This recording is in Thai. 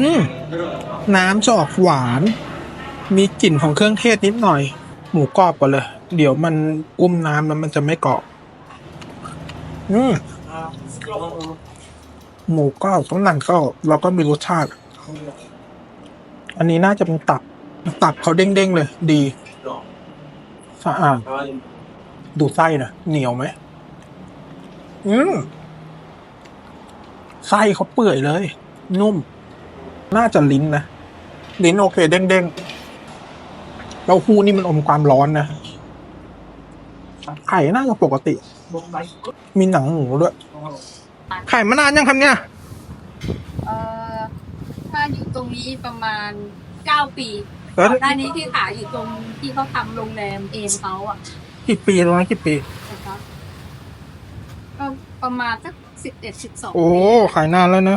อืมน้ำจะออกหวาน มีกลิ่นของเครื่องเทศนิดหน่อย หมูกรอบก่อนเลย เดี๋ยวมันอุ้มน้ำแล้วมันจะไม่กรอบอืมหมูกรอบต้องหนังก็เราก็มีรสชาติ อันนี้น่าจะเป็นตับ ตับเขาเด้งๆเลย ดี สะอาด ดูไส้นะเหนียวไหม อืมไส้เขาเปื่อยเลย นุ่ม น่าจะลิ้นนะ ลิ้นโอเค เด้งๆเต้าหู้นี่มันอมความร้อนนะ ไข่น่าจะปกติ มีหนังหมูด้วย ไข่มานานยังครับเนี่ยเอ่อถ้าอยู่ตรงนี้ประมาณเก้าปีแล้วก่อนหน้านี้ที่ขายอยู่ตรงที่เขาทำโรงแรมเอมเขาอะกี่ปีตรงนั้นกี่ปีนะครับก็ประมาณสักสิบเอ็ดสิบสองโอ้ขายนานแล้วนะ